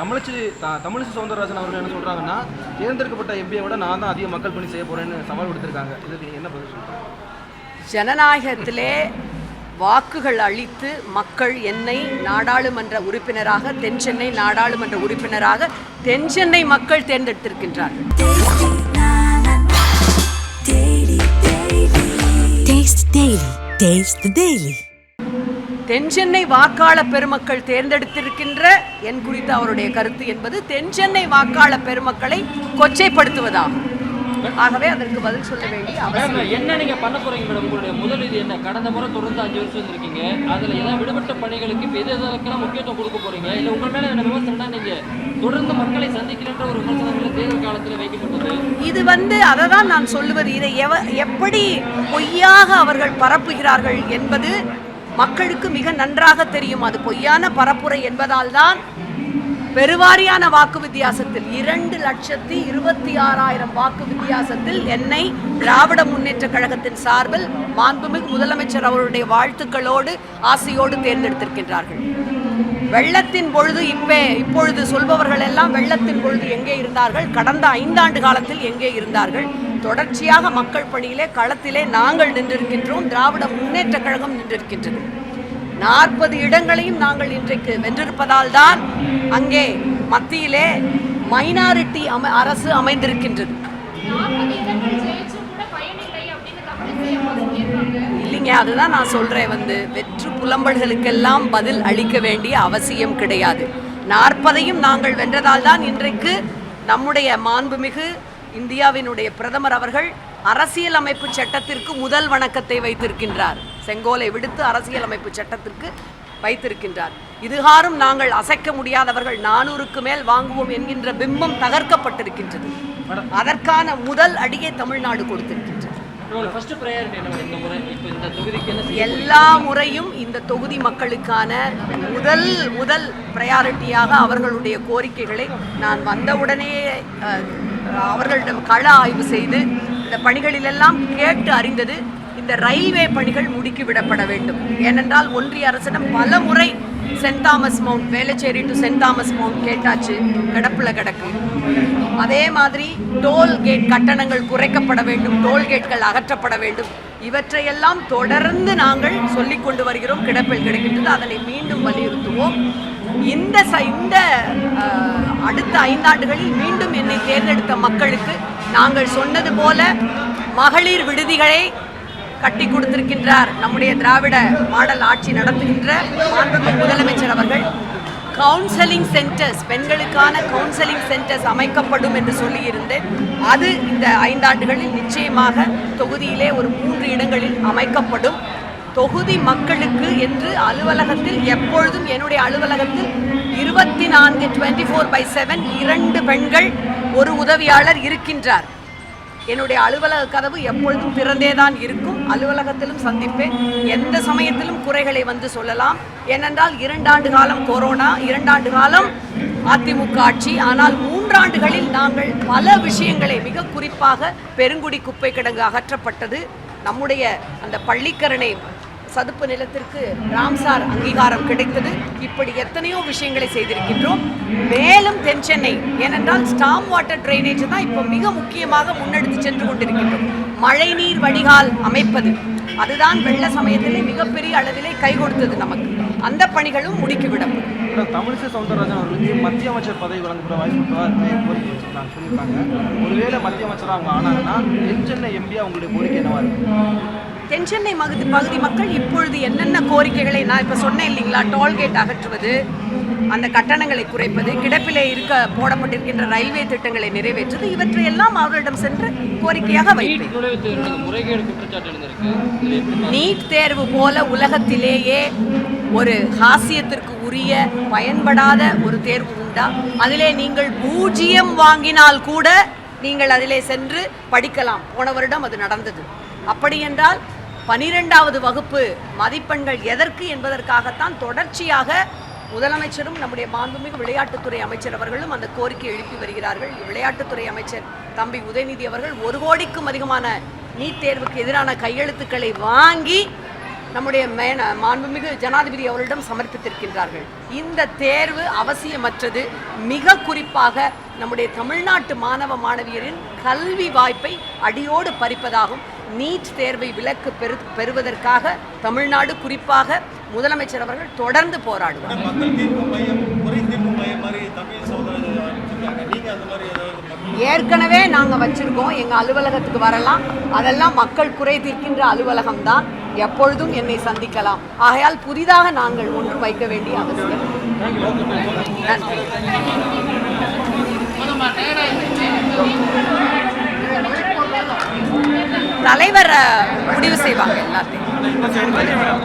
தமிழிசை த- தமிழிசை சவுந்தரராஜன் அவர்கள் என்ன சொல்றாங்கன்னா தேர்ந்தெடுக்கப்பட்ட எம்பியை விட நான் தான் அதிக மக்கள் பணி செய்ய போறேன்னு சவால் கொடுத்திருக்காங்க இதுக்கு என்ன பதில் சொல்றீங்க? ஜனநாயகத்திலே வாக்குகள் அளித்து மக்கள் என்னை நாடாளுமன்ற உறுப்பினராக தென் சென்னை நாடாளுமன்ற உறுப்பினராக தென் சென்னை மக்கள் தேர்ந்தெடுத்திருக்கின்றார்கள். Taste Daily. Taste the Daily. தென் சென்னை வாக்காளர் பெருமக்கள் தேர்ந்தெடுத்திருக்கின்ற என் குறித்த அவருடைய கருத்து என்பது தென் சென்னை வாக்காளர் பெருமக்களை கொச்சைப்படுத்துவதாகும். ஆகவே அதற்கு பதில் சொல்ல வேண்டிய அவசியம் என்ன நீங்க பண்ண போறீங்க மேடம் உங்களுடைய முதல் இது என்ன? கடந்த முறை தொடர்ந்து அஞ்சு வருஷம் இருந்திருக்கீங்க அதுல ஏதாவது விடுபட்ட பணிகளுக்கு இப்ப எது எதற்கெல்லாம் முக்கியத்துவம் கொடுக்க போறீங்க? இல்ல உங்க மேல என்ன விமர்சனம்னா நீங்க தொடர்ந்து மக்களை சந்திக்கிறன்ற ஒரு விமர்சனங்கள் தேர்தல் காலத்துல வைக்கப்பட்டது? இது வந்து அதை தான் நான் சொல்லுவது. இதை எவ எப்படி பொய்யாக அவர்கள் பரப்புகிறார்கள் என்பது மக்களுக்கு மிக நன்றாக தெரியும். அது பொய்யான பரப்புரை என்பதால் தான் பெருவாரியான வாக்கு வித்தியாசத்தில் இரண்டு லட்சத்தி இருபத்தி ஆறாயிரம் வாக்கு வித்தியாசத்தில் என்னை திராவிட முன்னேற்ற கழகத்தின் சார்பில் மாண்புமிகு முதலமைச்சர் அவருடைய வாழ்த்துக்களோடு ஆசையோடு தேர்ந்தெடுத்திருக்கின்றார்கள். வெள்ளத்தின் பொழுது இப்பே இப்பொழுது சொல்பவர்கள் எல்லாம் வெள்ளத்தின் பொழுது எங்கே இருந்தார்கள்? கடந்த ஐந்தாண்டு காலத்தில் எங்கே இருந்தார்கள்? தொடர்ச்சியாக மக்கள் பணியிலே களத்திலே நாங்கள் நின்றிருக்கின்றோம். திராவிட முன்னேற்ற கழகம் நின்றிருக்கின்றது. நாற்பது இடங்களையும் நாங்கள் இன்றைக்கு வென்றிருப்பதால் தான் அங்கே மத்தியிலே மைனாரிட்டி அமை அரசு அமைந்திருக்கின்றது. இல்லைங்க அதுதான் நான் சொல்றேன் வந்து வெற்று புலம்பல்களுக்கெல்லாம் பதில் அளிக்க வேண்டிய அவசியம் கிடையாது. நாற்பதையும் நாங்கள் வென்றதால் தான் இன்றைக்கு நம்முடைய மாண்புமிகு இந்தியாவினுடைய பிரதமர் அவர்கள் அரசியலமைப்பு சட்டத்திற்கு முதல் வணக்கத்தை வைத்திருக்கின்றார். செங்கோலை விடுத்து அரசியலமைப்பு சட்டத்திற்கு வைத்திருக்கின்றார். இதுகாரும் நாங்கள் அசைக்க முடியாதவர்கள் நானூறுக்கு மேல் வாங்குவோம் என்கின்ற பிம்பம் தகர்க்கப்பட்டிருக்கின்றது. அதற்கான முதல் அடியை தமிழ்நாடு கொடுத்திருக்கின்றது. எல்லா முறையும் இந்த தொகுதி மக்களுக்கான முதல் முதல் ப்ரையாரிட்டியாக அவர்களுடைய கோரிக்கைகளை நான் வந்தவுடனே அவர்களிடம் கள ஆய்வு செய்து இந்த பணிகளிலெல்லாம் கேட்டு அறிந்தது இந்த ரயில்வே பணிகள் முடுக்கிவிடப்பட வேண்டும். ஏனென்றால் ஒன்றிய அரசிடம் பல முறை saint Thomas mount Velachery to saint Thomas mount கேட்டாச்சு கிடப்புல கிடக்கு. அதே மாதிரி டோல் கேட் கட்டணங்கள் குறைக்கப்பட வேண்டும் டோல் கேட்கள் அகற்றப்பட வேண்டும். இவற்றையெல்லாம் தொடர்ந்து நாங்கள் சொல்லிக் கொண்டு வருகிறோம். கிடப்பில் கிடைக்கின்றது. அதனை மீண்டும் வலியுறுத்துவோம். இந்த ச இந்த அடுத்த ஐந்தாண்டுகளில் மீண்டும் என்னை தேர்ந்தெடுத்த மக்களுக்கு நாங்கள் சொன்னது போல மகளிர் விடுதிகளை கட்டி கொடுத்திருக்கின்றார் நம்முடைய திராவிட மாடல் ஆட்சி நடத்துகின்ற முதலமைச்சர் அவர்கள். கவுன்சலிங் சென்டர்ஸ் பெண்களுக்கான கவுன்சலிங் சென்டர்ஸ் அமைக்கப்படும் என்று சொல்லியிருந்தேன். அது இந்த ஐந்தாண்டுகளில் நிச்சயமாக தொகுதியிலே ஒரு மூன்று இடங்களில் அமைக்கப்படும். தொகுதி மக்களுக்கு என்று அலுவலகத்தில் எப்பொழுதும் என்னுடைய அலுவலகத்தில் இருபத்தி நான்கு டுவெண்ட்டி ஃபோர் பை செவன் இரண்டு பெண்கள் ஒரு உதவியாளர் இருக்கின்றார். என்னுடைய அலுவலக கதவு எப்பொழுதும் திறந்தே தான் இருக்கும். அலுவலகத்திலும் சந்திப்பேன். எந்த சமயத்திலும் குறைகளை வந்து சொல்லலாம். ஏனென்றால் இரண்டாண்டு காலம் கொரோனா இரண்டாண்டு காலம் அதிமுக ஆட்சி. ஆனால் மூன்றாண்டுகளில் நாங்கள் பல விஷயங்களை மிக குறிப்பாக பெருங்குடி குப்பை கிடங்கு அகற்றப்பட்டது. நம்முடைய அந்த பள்ளிக்கரணை சதுப்பு நிலத்திற்கு ராம்சார் அங்கீகாரம் கிடைத்தது. இப்படி எத்தனையோ விஷயங்களை செய்திருக்கின்றோம். மேலும் தென் சென்னை. ஏனென்றால் ஸ்டாம் வாட்டர் ட்ரைனேஜ் தான் இப்போ மிக முக்கியமாக முன்னெடுத்து சென்று கொண்டிருக்கின்றோம். மழைநீர் வடிகால் அமைப்பது. அதுதான் வெள்ள சமயத்திலே மிகப்பெரிய அளவிலே கை கொடுத்தது நமக்கு. அந்த பணிகளும் முடுக்கிவிடப்படும் தமிழிசை சவுந்தரராஜன் அவர்களுக்கு மத்திய அமைச்சர் பதவி வழங்கப்பட வாய்ப்பு கோரிக்கை வச்சிருக்காங்க சொல்லியிருக்காங்க. ஒருவேளை மத்திய அமைச்சராக அவங்க ஆனாங்கன்னா தென் சென்னை எம்பியா உங்களுடைய கோரிக்கை என்னவா இருக்கு? தென் சென்னை மகுதி பகுதி மக்கள் இப்பொழுது என்னென்ன கோரிக்கைகளை நான் இப்போ சொன்னேன் இல்லைங்களா டோல்கேட் அகற்றுவது அந்த கட்டணங்களை குறைப்பது கிடப்பிலே இருக்க போடப்பட்டிருக்கின்ற ரயில்வே திட்டங்களை நிறைவேற்றுவது இவற்றையெல்லாம் அவர்களிடம் சென்று கோரிக்கையாக வைப்பேன். நீட் தேர்வு போல உலகத்திலேயே ஒரு ஹாஸ்யத்திற்கு உரிய பயன்படாத ஒரு தேர்வு உண்டா? அதிலே நீங்கள் பூஜ்ஜியம் வாங்கினால் கூட நீங்கள் அதிலே சென்று படிக்கலாம். போன வருடம் அது நடந்தது. அப்படி என்றால் பனிரெண்டாவது வகுப்பு மதிப்பெண்கள் எதற்கு என்பதற்காகத்தான் தொடர்ச்சியாக முதலமைச்சரும் நம்முடைய மாண்புமிகு விளையாட்டுத்துறை அமைச்சர் அவர்களும் அந்த கோரிக்கை எழுப்பி வருகிறார்கள். விளையாட்டுத்துறை அமைச்சர் தம்பி உதயநிதி அவர்கள் ஒரு கோடிக்கும் அதிகமான நீட் தேர்வுக்கு எதிரான கையெழுத்துக்களை வாங்கி நம்முடைய மேன மாண்புமிகு ஜனாதிபதி அவர்களிடம் சமர்ப்பித்திருக்கின்றார்கள். இந்த தேர்வு அவசியமற்றது. மிக குறிப்பாக நம்முடைய தமிழ்நாட்டு மாணவ மாணவியரின் கல்வி வாய்ப்பை அடியோடு பறிப்பதாகும். நீட் தேர்வை விலக்கு பெறு பெறுவதற்காக தமிழ்நாடு குறிப்பாக முதலமைச்சர் அவர்கள் தொடர்ந்து போராடுவார். ஏற்கனவே நாங்கள் வச்சிருக்கோம். எங்கள் அலுவலகத்துக்கு வரலாம். அதெல்லாம் மக்கள் குறை தீர்க்கின்ற அலுவலகம் தான். எப்பொழுதும் என்னை சந்திக்கலாம். ஆகையால் புதிதாக நாங்கள் ஒன்றும் வைக்க வேண்டிய அவசியம். நன்றி. தலைவர் முடிவு செய்வாங்க எல்லாத்தையும்.